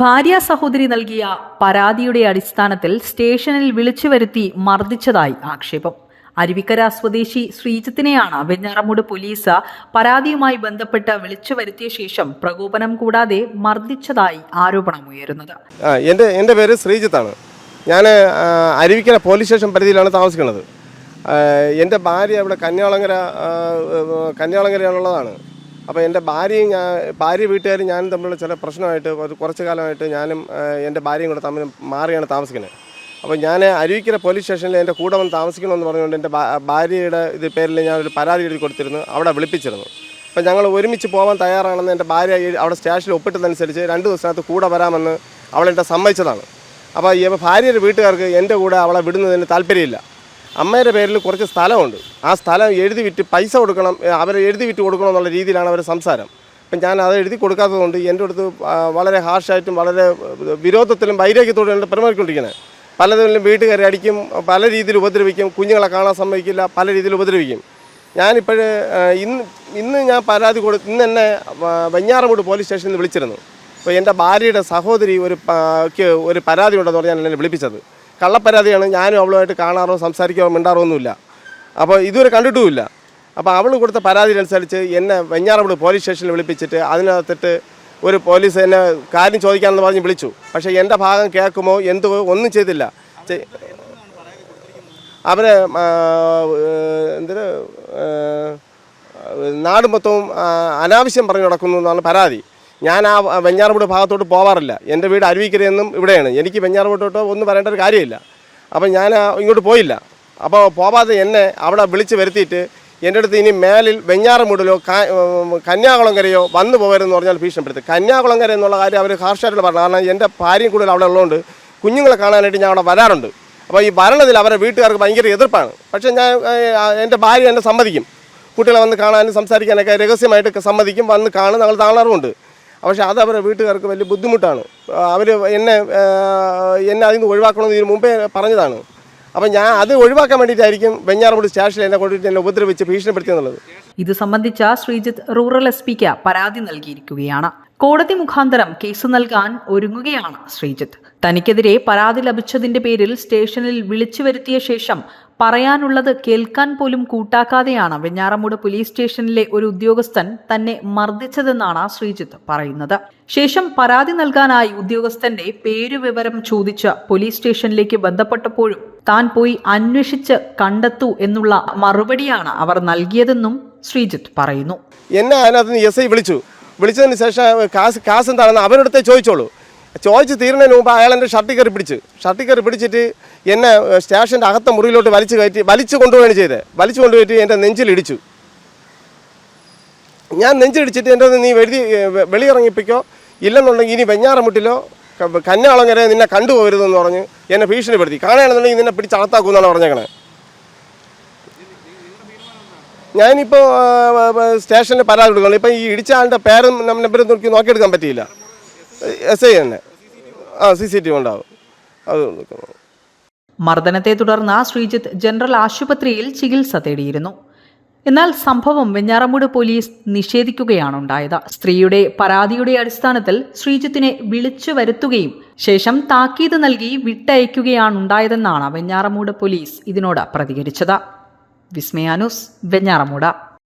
ഭാര്യ സഹോദരി നൽകിയ പരാതിയുടെ അടിസ്ഥാനത്തിൽ സ്റ്റേഷനിൽ വിളിച്ചു വരുത്തി മർദ്ദിച്ചതായി ആക്ഷേപം. അരുവിക്കര സ്വദേശി ശ്രീജിത്തിനെയാണ് വെഞ്ഞാറമൂട് പോലീസ് പരാതിയുമായി ബന്ധപ്പെട്ട് വിളിച്ചു വരുത്തിയ ശേഷം പ്രകോപനം കൂടാതെ മർദ്ദിച്ചതായി ആരോപണമുയരുന്നത് എന്റെ എന്റെ പേര് ശ്രീജിത്താണ്. ഞാൻ അരുവിക്കര പോലീസ് സ്റ്റേഷൻ പരിധിയിലാണ് താമസിക്കുന്നത്. എന്റെ ഭാര്യ ഇവിടെ കന്യാളങ്ങര ആ, കന്യാളങ്ങരയാണുള്ളതാണ് അപ്പോൾ എന്റെ ഭാര്യയും ഞാൻ ഭാര്യ വീട്ടുകാരും ഞാനും തമ്മിലുള്ള ചില പ്രശ്നമായിട്ട് ഒരു കുറച്ച് കാലമായിട്ട് ഞാനും എന്റെ ഭാര്യയും കൂടെ തമ്മിൽ മാറിയാണ് താമസിക്കുന്നത്. അപ്പോൾ ഞാൻ അരുവിക്കര പോലീസ് സ്റ്റേഷനിൽ എന്റെ കൂടെ വന്ന് താമസിക്കണമെന്ന് പറഞ്ഞുകൊണ്ട് എന്റെ ഭാര്യയുടെ ഇത് പേരിൽ ഞാനൊരു പരാതി എഴുതി കൊടുത്തിരുന്നു. അവിടെ വിളിപ്പിച്ചിരുന്നു. അപ്പോൾ ഞങ്ങൾ ഒരുമിച്ച് പോകാൻ തയ്യാറാണെന്ന് എന്റെ ഭാര്യ അവിടെ സ്റ്റേഷനിൽ ഒപ്പിട്ടതനുസരിച്ച് രണ്ട് ദിവസത്തിനകത്ത് കൂടെ വരാമെന്ന് അവളെന്റെ സമ്മതിച്ചതാണ്. അപ്പോൾ ഭാര്യയുടെ വീട്ടുകാർക്ക് എന്റെ കൂടെ അവളെ വിടുന്നതിന് താല്പര്യമില്ല. അമ്മയുടെ പേരിൽ കുറച്ച് സ്ഥലമുണ്ട്. ആ സ്ഥലം എഴുതി വിറ്റ് പൈസ കൊടുക്കണം അവരെ എഴുതി വിറ്റ് കൊടുക്കണം എന്നുള്ള രീതിയിലാണ് അവരുടെ സംസാരം. അപ്പം ഞാൻ അത് എഴുതി കൊടുക്കാത്തതുകൊണ്ട് എന്റെ അടുത്ത് വളരെ ഹാർഷായിട്ടും വളരെ വിരോധത്തിലും വൈരാഗ്യത്തോടും എന്റെ പെരുമാറിക്കൊണ്ടിരിക്കുന്നത് പലതിലും വീട്ടുകാരെ അടിക്കും പല രീതിയിൽ ഉപദ്രവിക്കും കുഞ്ഞുങ്ങളെ കാണാൻ സമ്മതിക്കില്ല പല രീതിയിൽ ഉപദ്രവിക്കും. ഞാനിപ്പോൾ ഇന്ന് ഇന്ന് ഞാൻ പരാതി കൊടു ഇന്ന് എന്നെ വെഞ്ഞാറമൂട് പോലീസ് സ്റ്റേഷനിൽ വിളിച്ചിരുന്നു. അപ്പോൾ എന്റെ ഭാര്യയുടെ സഹോദരി ഒരു ഒരു പരാതി ഉണ്ടെന്ന് പറഞ്ഞാൽ എന്നെ വിളിപ്പിച്ചത്. കള്ളപ്പരാതിയാണ്. ഞാനും അവളുമായിട്ട് കാണാറോ സംസാരിക്കാറോ മിണ്ടാറോ ഒന്നുമില്ല. അപ്പോൾ ഇതുവരെ കണ്ടിട്ടുമില്ല. അപ്പോൾ അവൾ കൊടുത്ത പരാതി അനുസരിച്ച് എന്നെ വെഞ്ഞാറമൂട് പോലീസ് സ്റ്റേഷനിൽ വിളിപ്പിച്ചിട്ട് അതിനകത്തിട്ട് ഒരു പോലീസ് എന്നെ കാര്യം ചോദിക്കാമെന്ന് പറഞ്ഞ് വിളിച്ചു. പക്ഷേ എന്റെ ഭാഗം കേൾക്കുമോ എന്തോ ഒന്നും ചെയ്തില്ല. അവരെ എന്തിന് നാട് മൊത്തവും അനാവശ്യം പറഞ്ഞു നടക്കുന്നു എന്നാണ് പരാതി. ഞാൻ ആ വെഞ്ഞാറമൂട് ഭാഗത്തോട്ട് പോവാറില്ല. എന്റെ വീട് അരുവിക്കരയെന്നും ഇവിടെയാണ്. എനിക്ക് വെഞ്ഞാറമൂട്ടോട്ടോ ഒന്നും പറയേണ്ട ഒരു കാര്യമില്ല. അപ്പം ഞാൻ ഇങ്ങോട്ട് പോയില്ല. അപ്പോൾ പോവാതെ എന്നെ അവിടെ വിളിച്ച് വരുത്തിയിട്ട് എന്റെ അടുത്ത് ഇനി മേലിൽ വെഞ്ഞാറമൂടിലോ കന്യാകുളം കരയോ കന്യാകുളങ്കരയോ വന്നു പോകരുതെന്ന് പറഞ്ഞാൽ ഭീഷണിപ്പെടുത്തി. കന്യാകുളങ്കര എന്നുള്ള കാര്യം അവർ ഹാർഷായിട്ട് പറഞ്ഞു കാരണം എന്റെ ഭാര്യയും കൂടുതൽ അവിടെ ഉള്ളതുകൊണ്ട് കുഞ്ഞുങ്ങളെ കാണാനായിട്ട് ഞാൻ അവിടെ വരാറുണ്ട്. അപ്പോൾ ഈ വരണതിൽ അവരുടെ വീട്ടുകാർക്ക് ഭയങ്കര എതിർപ്പാണ്. പക്ഷേ ഞാൻ എന്റെ ഭാര്യ എന്നെ സമ്മതിക്കും. കുട്ടികളെ വന്ന് കാണാനും സംസാരിക്കാനൊക്കെ രഹസ്യമായിട്ട് സമ്മതിക്കും വന്ന് കാണും. ഞങ്ങൾ കാണാറുമുണ്ട് പക്ഷേ അത് അവരുടെ വീട്ടുകാർക്ക് വലിയ ബുദ്ധിമുട്ടാണ്. അവർ എന്നെ എന്നെ അതിൽ നിന്ന് ഒഴിവാക്കണമെന്ന് ഇതിന് മുമ്പേ പറഞ്ഞതാണ്. അപ്പം ഞാൻ അത് ഒഴിവാക്കാൻ വേണ്ടിയിട്ടായിരിക്കും വെഞ്ഞാറമൂട് സ്റ്റേഷനിൽ എന്നെ കൊണ്ടിട്ട് എന്നെ ഉപദ്രവിച്ച് ഭീഷണിപ്പെടുത്തിയെന്നുള്ളത് ഇത് സംബന്ധിച്ച ശ്രീജിത്ത് റൂറൽ എസ് പിക്ക് പരാതി നൽകിയിരിക്കുകയാണ്. കോടതി മുഖാന്തരം കേസ് നൽകാൻ ഒരുങ്ങുകയാണ് ശ്രീജിത്ത്. തനിക്കെതിരെ പരാതി ലഭിച്ചതിന്റെ പേരിൽ സ്റ്റേഷനിൽ വിളിച്ചു വരുത്തിയ ശേഷം പറയാനുള്ളത് കേൾക്കാൻ പോലും കൂട്ടാക്കാതെയാണ് വെഞ്ഞാറമൂട് പോലീസ് സ്റ്റേഷനിലെ ഒരു ഉദ്യോഗസ്ഥൻ തന്നെ മർദ്ദിച്ചതെന്നാണ് ശ്രീജിത്ത് പറയുന്നത്. ശേഷം പരാതി നൽകാനായി ഉദ്യോഗസ്ഥന്റെ പേരുവിവരം ചോദിച്ച് പോലീസ് സ്റ്റേഷനിലേക്ക് ബന്ധപ്പെട്ടപ്പോഴും താൻ പോയി അന്വേഷിച്ച് കണ്ടെത്തൂ എന്നുള്ള മറുപടിയാണ് അവർ നൽകിയതെന്നും ശ്രീജിത്ത് പറയുന്നു. എന്നെ അതിനകത്ത് എസ് ഐ വിളിച്ചു. വിളിച്ചതിന് ശേഷം കാസ് കാസ് എന്താണെന്ന് അവരുടെ ചോദിച്ചോളൂ. ചോദിച്ച് തീരുന്നതിന് മുമ്പ് അയാൾ എന്റെ ഷർട്ടി കയറി പിടിച്ച്. ഷർട്ടിൽ കയറി പിടിച്ചിട്ട് എന്നെ സ്റ്റേഷന്റെ അകത്ത മുറിയിലോട്ട് വലിച്ചു കയറ്റി വലിച്ചു കൊണ്ടുപോവുകയാണ് ചെയ്തത്. വലിച്ചു കൊണ്ടുപോയിട്ട് എന്റെ നെഞ്ചിലിടിച്ചു ഞാൻ നെഞ്ചിടിച്ചിട്ട് എന്റെ നീ വെഴുതി വെളിയിറങ്ങിപ്പിക്കോ. ഇല്ലെന്നുണ്ടെങ്കിൽ ഇനി വെഞ്ഞാറമുട്ടിലോ മുട്ടിലോ കന്യാളങ്ങര നിന്നെ കണ്ടുപോകരുതെന്ന് പറഞ്ഞ് എന്നെ ഭീഷണിപ്പെടുത്തി. കാണുകയാണെന്നുണ്ടെങ്കിൽ നിന്നെ പിടിച്ച് അകത്താക്കുമെന്നാണ് പറഞ്ഞേക്കണേ. ഞാനിപ്പോൾ സ്റ്റേഷനിൽ പരാതി കൊടുക്കണം ഇപ്പം ഈ ഇടിച്ച ആളുടെ പേരും നമ്പരും നോക്കി നോക്കിയെടുക്കാൻ പറ്റിയില്ല. എസ് ഐ തന്നെ. ആ സി സി ടി വി ഉണ്ടാവും. മർദ്ദനത്തെ തുടർന്ന് ശ്രീജിത്ത് ജനറൽ ആശുപത്രിയിൽ ചികിത്സ തേടിയിരുന്നു. എന്നാൽ സംഭവം വെഞ്ഞാറമൂട് പോലീസ് നിഷേധിക്കുകയാണ് ഉണ്ടായത് സ്ത്രീയുടെ പരാതിയുടെ അടിസ്ഥാനത്തിൽ ശ്രീജിത്തിനെ വിളിച്ചു വരുത്തുകയും ശേഷം താക്കീത് നൽകി വിട്ടയക്കുകയാണ് ഉണ്ടായതെന്നാണ് വെഞ്ഞാറമൂട് പോലീസ് ഇതിനോട് പ്രതികരിച്ചത്. വിസ്മയാനുസ് വെഞ്ഞാറമൂട്.